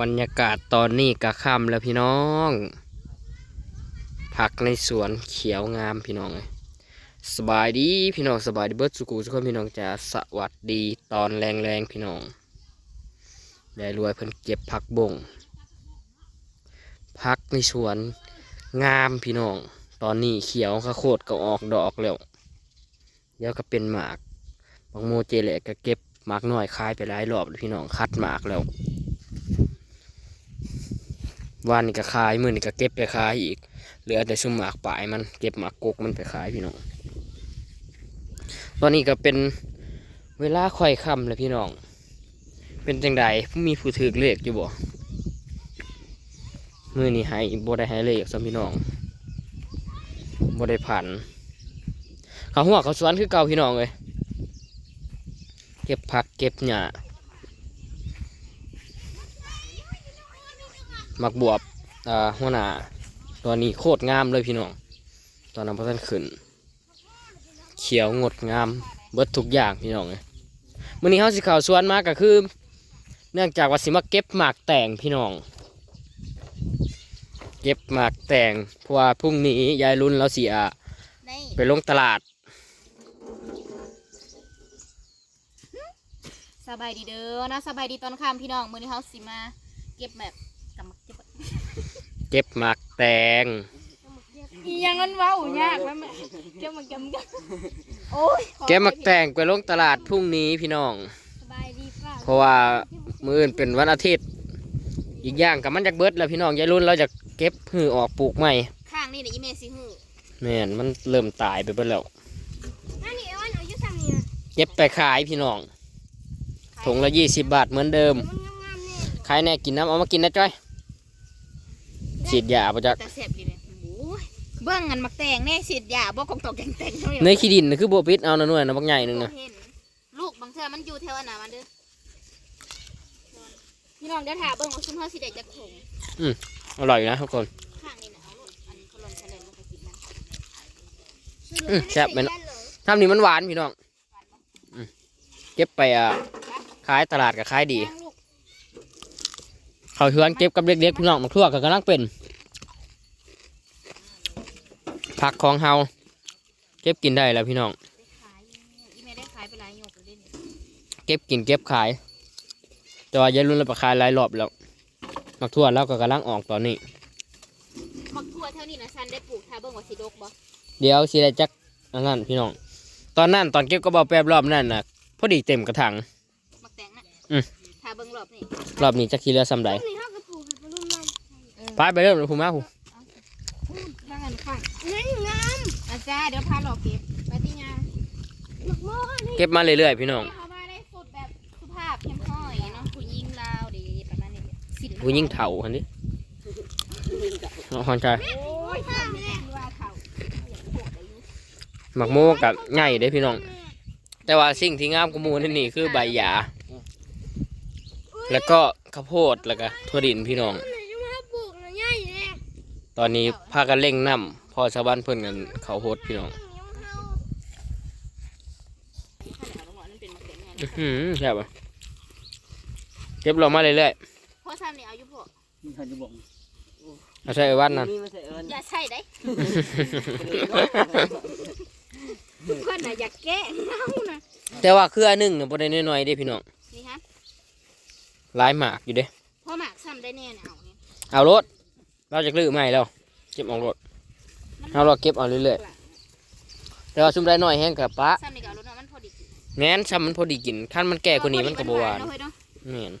บรรยากาศตอนนี้กะค่ำแล้วพี่น้อง ผักในสวนเขียวงามพี่น้องเลยสบายดีพี่น้องสบายดีเบิร์ดสุกูทุกคนพี่น้องจะสวัสดีตอนแรงๆพี่น้องได้รวยเพิ่นเก็บผักบงผักในสวนงามพี่น้อง ตอนนี้เขียวข้าโคตรก็ออกดอกแล้วเดี๋ยวก็เป็นหมากบางโมเจเละก็เก็บหมากน้อยคายไปหลายรอบพี่น้องคัดหมากแล้ว วันนี้ก็ขายมือนี่ก็เก็บไปขายอีกเหลือแต่ซุ่มหมากปลายมันเก็บหมากกกมันไปขายพี่น้องตอนนี้ก็เป็นเวลาค่อยค่ำแล้วพี่น้อง เป็นจังใดมีผู้ถือเลขอยู่บ่มือนี่ให้บ่ได้ให้เลขสำพี่น้องบ่ได้ผันเขาหัวเขาสวนคือเก่าพี่น้องเลยเก็บผักเก็บหญ้า มักบวบอ่าหัวหน้าตอนนี้โคตรงามเลยพี่น้อง ตอนนั้นพระท่านขึ้น เขียวงดงาม เบิดทุกอย่างพี่น้องเลยมื่อนี้เขาสิข่าวสวนมากก็คือ เนื่องจากว่าสิมาเก็บหมากแต่งพี่น้อง เก็บหมากแต่งเพราะว่าพรุ่งนี้ยายรุ่นเราเสียไปลงตลาดสบายดีเด้อนะสบายดีตอนค่ำพี่น้อง มื้อนี้เฮาสิมา เก็บแบบ เก็บหมากแต่งอีหยังมันเว้ายากแล้วแม่เก็บมันกำกันโอ้ยเก็บหมากแต่งไปลงตลาดพรุ่งนี้พี่น้อง สบายดีป่ะเพราะว่ามื้ออื่นเป็นวันอาทิตย์ อีกอย่างกับมันจากเบิดแล้วพี่น้องยายรุ่นเราจะเก็บหือออกปลูกใหม่ข้างนี่น่ะอีเมสิฮู้แม่นมันเริ่มตายไปเบิดแล้วนั่นนี่เอาเอาอยู่ซ้ํนี่นะเก็บไปขายพี่น้องถุงละยี่สิบบาทเหมือนเดิมมันงามๆนี่ขายแน่กินน้ำเอามากินนะจ้อย ฉีดยาปะจักแต่แซ่บดีเลยโอ้ยเบิ่งกันมักแตงแน่สิยาบ่กองตอกแต่งๆเท่าเนยขี้ดินน่ะคือโบปิดเอาหน่วยนะบักใหญ่หนึงนะเห็นลูกบางเทื่อมันอยู่แถวอันน่ะมันเด้อพี่น้องเดี๋ยวถาเบิ่งว่าซุมเฮาสิได้จักถุงอร่อยอยู่นะทุกคนข้างนี่นะเอาลูกอันนี้เขาลงทะเลลงไปกินนะอืมแซ่บไหมเนาะทำนี่มันหวานพี่น้องอืมเก็บไปอะขายตลาดก็ขายดีลูกเขาเฮือนเก็บกับเด็กๆพี่น้องมาทั่วก็กำลังเป็น ผักของเฮาเก็บกินได้แล้วพี่น้องได้ขายอีเมลได้ขายไปหลายหยกเลยเด้นี่เก็บกินเก็บขาย แต่ว่ายายรุ่นเราไปขายหลายรอบแล้วมักทั่วแล้วก็กำลังออกตอนนี้มักทั่วเท่านี้นะซันได้ปลูกทาเบิ่งว่าสิดกบ่เดี๋ยวสิได้จักอันนั้นพี่น้อง ตอนนั้นตอนเก็บก็บอกแป๊บรอบนั้นน่ะพอดีเต็มกระถางมักแตงน่ะอืมทาเบิ่งรอบนี่รอบนี้จักทีเหลือซ้ำใดนี่เฮาก็ปลูกให้ปรุ่นมันไปไปเริ่มเลยพูมาพู ข้างกันข้างนี่งามอาจารย์เดี๋ยวพาหลอกเก็บไปที่งานมักโม่นี่เก็บมาเรื่อยๆพี่น้องเขามาได้สุดแบบสุภาพเข้มข้อยเนาะผู้หญิงลาวดีประมาณนี้สินผู้ยิ่งเถาคันนี้น้องฮอนใจโอ้ยข้ามแน่ว่าเขาหมักโมกับง่ายเด้พี่น้อง แต่ว่าสิ่งที่งามกว่าหมูนั่นนี่คือใบหยา แล้วก็ข้าวโพดแล้วก็ถั่วดินพี่น้อง ตอนนี้พากันเร่งน้ำพอชาวบ้านเพิ่นกันเขาวโพดพี่น้องอื้อหือแซ่บอะเก็บลงมาเรื่อยเพราะซ้ำนี่เอาอยู่พวกมีคนจะบอกๆเอาใส่ไว้วันนั้นมีมาใส่เอิญอย่าใช่ได้คนน่ะอยากแก้เอานะแต่ว่าเครือหนึ่งเนี่ยบ่ได้น้อยๆเด้พี่น้องนี่ฮะหลายหมากอยู่เด้พอหมากซ้ำได้แน่เนี่ยเอาเนี่ยเอารถ เราจะลื้อใหม่แล้วเก็บออกรถเอาเราเก็บเอาเรื่อยๆแต่ว่าซุมได้น้อยแห้งกับปะซ้ำนี่ก็เอารถเนาะมันพอดีกินแม้นซ้ำมันพอดีกินขั้นมันแก่กว่านี้มันก็บหวานเฮ้ยเนาะแม่น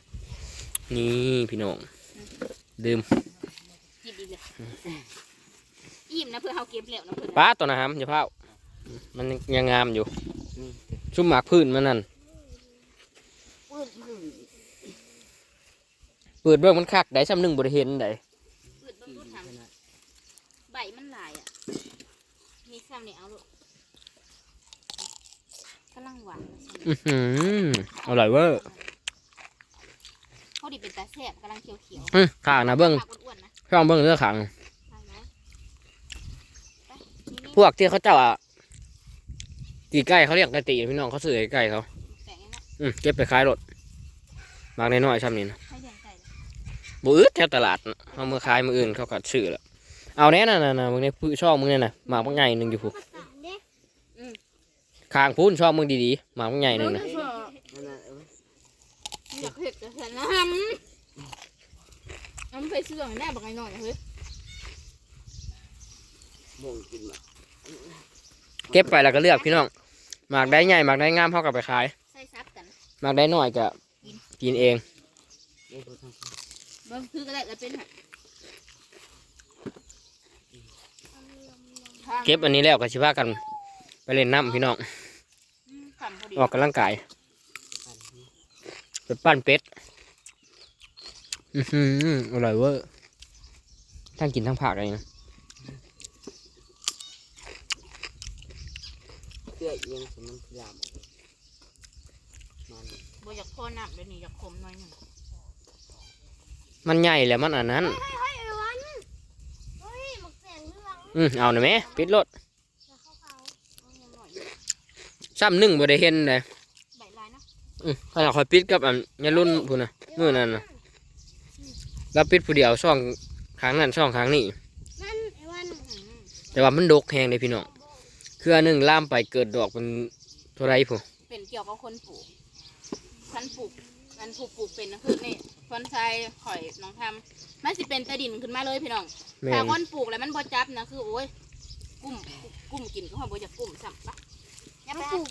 นี่พี่น้องดื่มกินดีเลยอิ่มนะเพื่อเฮาเก็บแล้วนะเพื่อนป้าตัวนะครับอย่าเผามันยังงามอยู่ ชุ่มหมากพื้นมันนั่นเปิดเบื้องมันคักได้ซ้ำหนึ่งบริเห็นได้ เปิดเบิ่งดูทำใบมันหลายอะ มีซ้ำนี่เอาลูกกำลังหวานเลยซ้ำอื้อหืออร่อยเวอร์พอดีเป็นตาแซ่บกำลังเขียวเขียวอื้อข้างนะเบิ้งผักอ้วนๆนะช่องเบิ้งเรื่องขังใช่ไหมไปนี่พวกที่เขาเจ้าอะตีไก่เขาเรียกไก่ตีพี่น้องเขาซื้อไก่ไก่เขาแต่งเนาะอืมเก็บไปขายรถมากน้อยๆซ้ำนี่นะให้เลี้ยงไก่เลยบ่อึดแถวตลาดน่ะเอามือขายมืออื่นเขาก็ซื้อแล้ว เอาแน่น่ะน่ะน่ะมึงในพื้ช่องมึงเนี่ยน่ะหมากมันใหญ่หนึงอยู่พุภาษาเด็กข้างพูนช่องมึงดีๆหมากมันใหญ่หนึงนะอยากเห็ดกับฉันนะฮะมันไปซื้อของแน่บอกไอ้หน่อยเฮ้ยเก็บไปแล้วก็เลือกพี่น้องหมากได้ใหญ่หมากได้งามเฮาก็ไปขายใส่ซับกันหมากได้น้อยก็กินเองเบิ่งคือก็ได้แล้วเป็นฮะ เก็บอันนี้แล้วก็สิพากัน ไปเล่นน้ำพี่น้องขันพอดีออกกำลังกายไปปั้นเป็ดอื้อหืออร่อยเวอร์ทั้งกินทั้งผักอะไรนะเสื้อเอียงสมันพยายามมันบ่อยากพอน้ำเดี๋ยวนี้อยากขมหน่อยหนึงมันใหญ่แหล้วมันอันนั้น เฮ้ยเฮ้ยไอ้วันเฮ้ยหมกแสงเรื่ อืมเอาหน่อยไหมปิดรถซ้ำหนึ่งบ่ได้เห็นเลยใบลายเนาะอืมขนาดคอยปิดกับอันยารุ่นพูนนะมื่อนั้นนะแล้วปิดผู้เดียวช่องครั้งนั้นช่องครั้งนี่แต่ว่ามันดกแหงเลยพี่น้องเครือหนึ่งล่ามไปเกิดดอกเป็นเท่าไรผู้เป็นเกี่ยวกับคนปลูกฉันปลูกมันปลูกปลูกเป็นนะคือนี่ คนชายข่อยน้องทำมันสิเป็นตะดินขึ้นมาเลยพี่น้องแม่ถ้านคนปลูกแล้วมันบ่จับนะคือโอ้ยกุ้มกุ้มกินก็หอมบ่อยากกุ้มซ้ำปะอย่ามาไปปลูก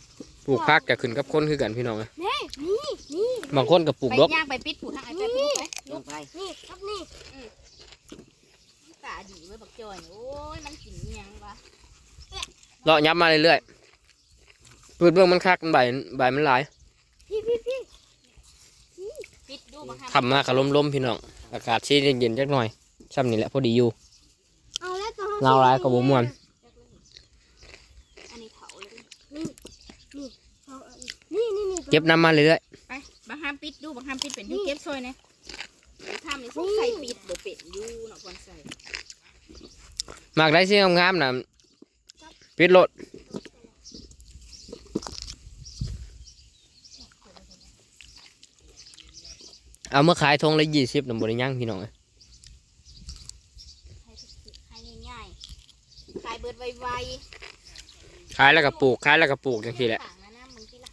ปลูกพักจะขึ้นกับคนคือกันพี่น้องเอ้ยนี่นี่นี่บางคนก็ปลูกไปดกย่างไปปิดผูทางไอ้ไปปลูกไปลงไปนี่ครับนี่ตาดีไว้ยบักจอยโอ้ยมันกินอิหยังวะเลาะยับมาเรื่อยๆเปิดเบื้องมันคักมันใบใบมันหลายพี่พี่พี่ปิดดูบัก ทำมากกับลมๆพี่น้อง อากาศชีเย็นๆจักหน่อยช่ำนี่แหละพอดีอยู่เอาแล้วตัวเงาลายกับบ่ม่วนอันนี้เผาเลยเอาอันนี่นี่นี่เก็บน้ำมาเรื่อยไปบักห้ามปิดดูบักห้ามปิดเป็นอยูเก็บซอยนะทำนี่ต้องใส่ปิดบ่เป็นอยูเนาะคนใส่ๆหมากได้เสียงงามๆนะปิดรถ เอามาขายทงละยี่สิบนำบริยังพี่น้องเอ้ยให้ง่ายๆขายเบิดไวขายแล้วก็ปลูกขายแล้วก็ปลูกๆจังซี่แหละต่างๆนะนะมึงที่ละ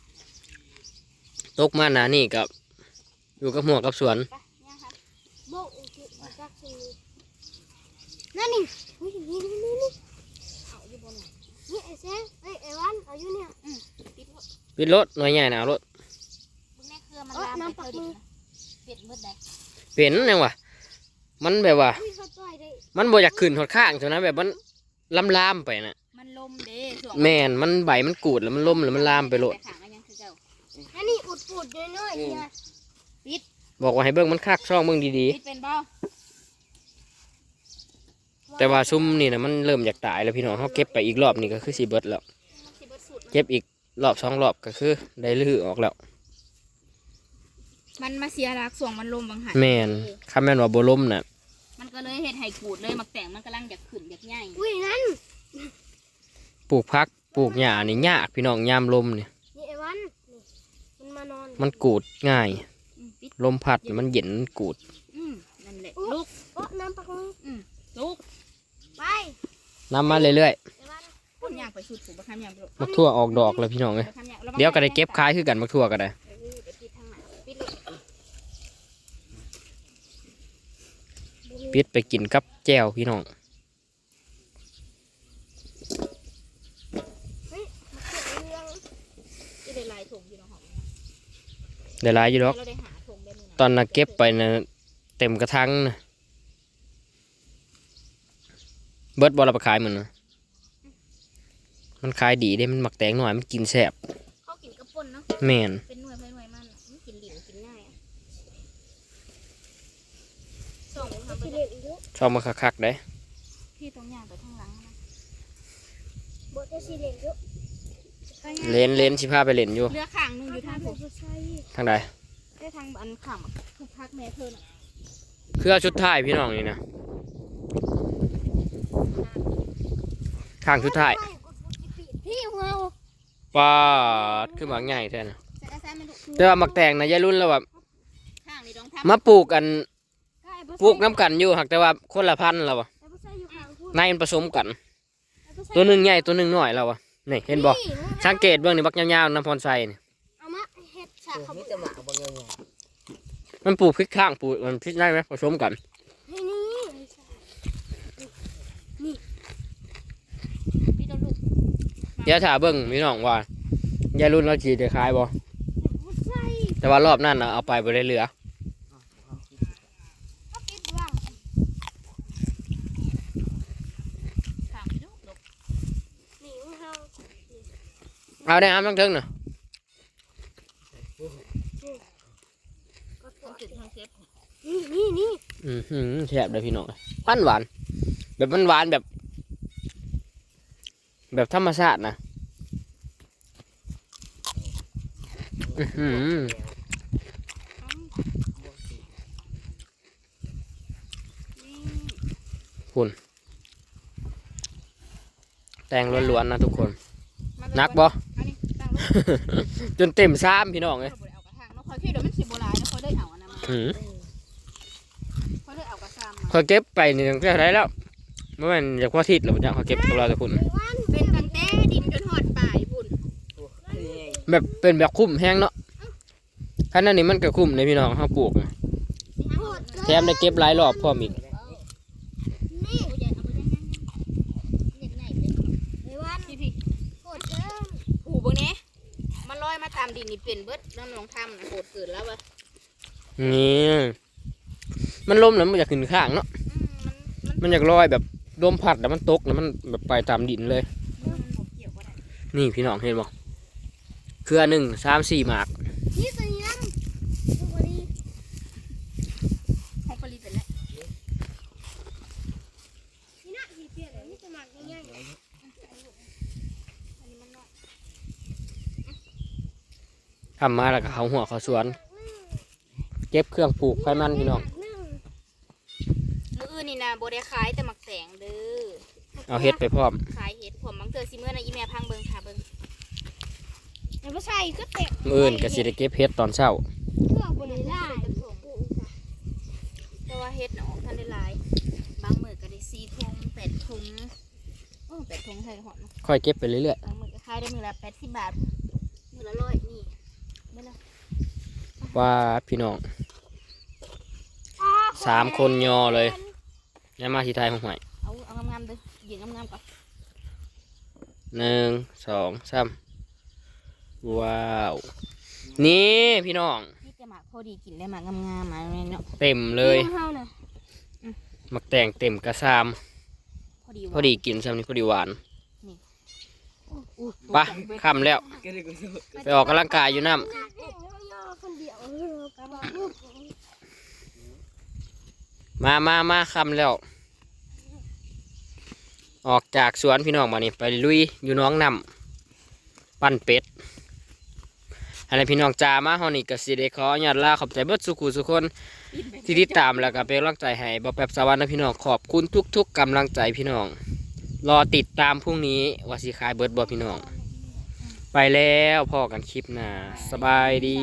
ตกมาหนานี่กับอยู่กับหัวกับสวนไปย่างครับโบกอุจิจักซีนั่นนี่เฮ้ยนี่นี่นี่นี่เอาอยู่บนไหนนี่ไอ้เซนเฮ้ยไอ้วันเอาอยู่เนี่ยปิดหมดปิดรถหน่อยใหญ่นะเอารถมึงแน่เครือมันลามไป เท่าดินะปิดมืดได้เป็นยังวะมันแบบว่า อุ้ยเขาต่อยได้ มันบ่อยากขึ้นหดข้างเท่านั้นแบบมันลำลามไปนะมันลมเด้ส่วงแม่นมันใบมันกูดแล้วมันล่มแล้วมันลามไปโลดขางอันยังคือเจ้าอันนี้อุดปูดน้อยๆเนี่ยบอกว่าให้เบิ่งมันคักช่องเบิ่งดีปิดเป็นบ่ๆ แต่ว่าซุ่มนี่นะมันเริ่มอยากตายแล้วพี่น้องเขาเก็บไปอีกรอบนี่ก็คือสีเบิดแล้ว มันสิเบิดสุด เก็บอีกรอบสองรอบก็คือได้ลือออกแล้ว มันมาเสียรักส่วงมันลมบางหันแม่นคำแม่นว่าบ่ล่มน่ะ มันก็เลยเฮ็ดให้กูดเลยมักแต่งมันกำลังอยากขึ้นอยากใหญ่อุ้ยนั่นปลูกพักปลูกหญ้านี่ยากพี่น้องยามลมนี่นี่ไอ้วันนี่มันมานอนมันกูดง่าย อืมปิดลมพัดมันเย็นมันกูด อืมนั่นแหละลูกโอ้น้ำปักมือลูกไปน้ำมาเรื่อยไอ้วันพูดยางไปสุดผูกบักคำยางไปลูกๆมักทั่วออกดอกแล้วพี่น้องเอ้ยบักคำยางระวังเดี๋ยวก็ได้เก็บขายคือกันมักทั่วก็ได้ เออไปปิดทางไหนปิดเลย ปิดไปกินกับแจ่วพี่น้องเฮ้ยมันเกิดเรื่องจะได้ลายถุงอยู่ในห้องได้หลายอยู่ดอกเราได้หาถุงแบบนี้นะตอนน่ะเก็บไปนะเต็มกระทังนะเบิดบอลไปขายเหมือนนะมันขายดีได้มันหมักแตงหน่อยมันกินแซ่บเขากินกระป่นเนาะแม่นเป็นหน่วยไปหน่วยมันน่ะมันกินหลินกินง่ายอะส่งไปทำไป สิ เล เล่ ย นอยู่ ชอบมาคักๆได้พี่ตรงย่างไปทางหลังนะบ่จะสิเล่นอยู่เลนเลนสิพาไปเล่นอยู่ เรือข้างหนึงอยู่ทางผผมมใช่ทางใดได้ทางอันข้างคือพักแม่เธอน่ะเครือชุดท้ายพี่น้องนี่นะข้างชุดท้ายพี่เงาปาดคือหมักใหญ่แท้นะใส่ใส่ไม่รู้แต่ว่าหมักแตงนะยายรุ่นแล้วแบบข้างนี่ต้องทำมาปลูกกันใกล้ ปลูกน้ำกันอยู่หักแต่ว่าคนละพันธุ์แล้ววะไอ้ผู้ชายอยู่ข้างพูดในมันผสมกันไอ้ผู้ชายตัวหนึ่งใหญ่ตัวหนึ่งน้อยแล้ววะนี่เห็นบ่สังเกตเบื้องนี่บักยาวๆน้ำพรไซนี่เอามาเฮ็ดฉากตัวเขานี้จะหมาบางอย่างมันปลูกพริกข้างปลูกมันพริกได้ไหมผสมกันนี่นี่พี่ต้องลูกเดี๋ยวถ้าเบิ่งพี่น้องว่ายายรุ่นเราจีได้ขายบ่ผู้ชายแต่ว่ารอบนั้นน่ะเอาไปบ่ได้เหลือ ก็ปิดว่าง ถามพี่ลูกลูก นี่มึงเฮา เอาได้อ้ำทั้งเทิงน่ะต้องจุดทางเชฟนี่นี่นี่อือหือแซ่บเลยพี่น้องพันหวานแบบมันหวานแบบ แบบธรรมชาตินะอื้อหือแตงล้วนๆนะทุกคนนักบ่อันนี้ตั้งลูก จนเต็มซ้ำพี่น้องเลยเอาไปเอากระถางเนาะคอยคิดเดี๋ยวมันสิโบราณเนาะคอยได้เอาอันนั้นมาหือคอยได้เอากระซามมาเขาเก็บไปนี่ตั้งแต่ไรแล้วเมื่อวันอยากพ่อทิศหรือเปล่าเขาเก็บกับเราทุกคนเป็นตั้งแต่ดินจนหอดปลายบุญแบบเป็นแบบคุ้มแห้งเนาะขนาดนี้มันก็คุ้มเลยพี่น้องเขาปลูกนะโหดแถมได้เก็บหลายรอบพร้อมอีก นี่ไอ้วัน พี่พี่ โหดเกิน ผูเบิ่งเนี้มันลอยมาตาม ดินนี่เป็นเบิดน้องลองทำนะโหดเกินแล้ววะนี่มันลมแล้วมันอยากขึ้นข้างเนาะอืมมันมันมันอยากลอยแบบลมพัดแล้วมันตกแล้วมันแบบไปตามดินเลยมันบ่เกี่ยวก็ได้นี่พี่น้องเห็นบ่เครือหนึ่งสามสี่หมากนี่ตัวนี้นั่งดูบดี ของผลิตเป็นแล้ว นี่นะสีเปลี่ยนเลยนี่จะหมักง่าย อันนี้มันน้อย ทำมาแล้วก็เขาหัวเขาสวน เก็บเครื่องปลูกไฟมันพี่น้องนึ่งมื้ออื่นนี่นะบ่ได้ขายแต่หมักแตงเด้อเอาเฮ็ดไปพร้อม ขายเห็ดผมบางเทื่อสิมื้อนะอีแม่พังเบิ่งค่ะเบิ่งไอ้ผู้ชายก็เตะมื้ออื่นก็สิได้เก็บเฮ็ดตอนเช้าเครื่องบริล่าแต่ว่าเห็ดน่ะออกทันได้หลาย บางมื้อก็ได้4ถุง8ถุงโอ้8ถุงใส่หอดเนาะค่อยเก็บไปเรื่อยบางมื้อก็ขายได้มื้อละ80บาทมื้อละ100นี่มื้อละๆ ว่าพี่น้องสามคนยอเลยยามาที่ไทยของหอยเอาเอางามๆเด้อยืนงามๆก่อนหนึ่งสองสามว้าว นี่พี่น้อง นี่จะหมักพอดีกินได้หมักงามๆมาแม่นเนาะเต็มเลยเฮาน่ะหมักแตงเต็มกระซามพอดีพอดีกินซ้ำนี่พอดีหวานอู้ไปะคำแล้วก็ได้กูสู้ไปออกกำลังกายอยู่น้ย่อคนเดียวเออกระบอกลูกำ มามามาคำแล้ว ออกจากสวนพี่น้องมานี่ไปลุยอยู่น้องนำปั้นเป็ดอะไรพี่น้องจ้ามาเฮานี่ก็สิได้ขออนุญาตลาขอบใจเบิดสุขุสุคนที่ติดตามแล้วก็เป็นกำลังใจให้บอแป๊บสวรรค์นะพี่น้องขอบคุณทุก ๆกำลังใจพี่น้อง รอติดตามพรุ่งนี้ว่าสิขายเบิร์ดบอพี่น้อง ไปแล้วพอกันคลิปหน้าสบายดี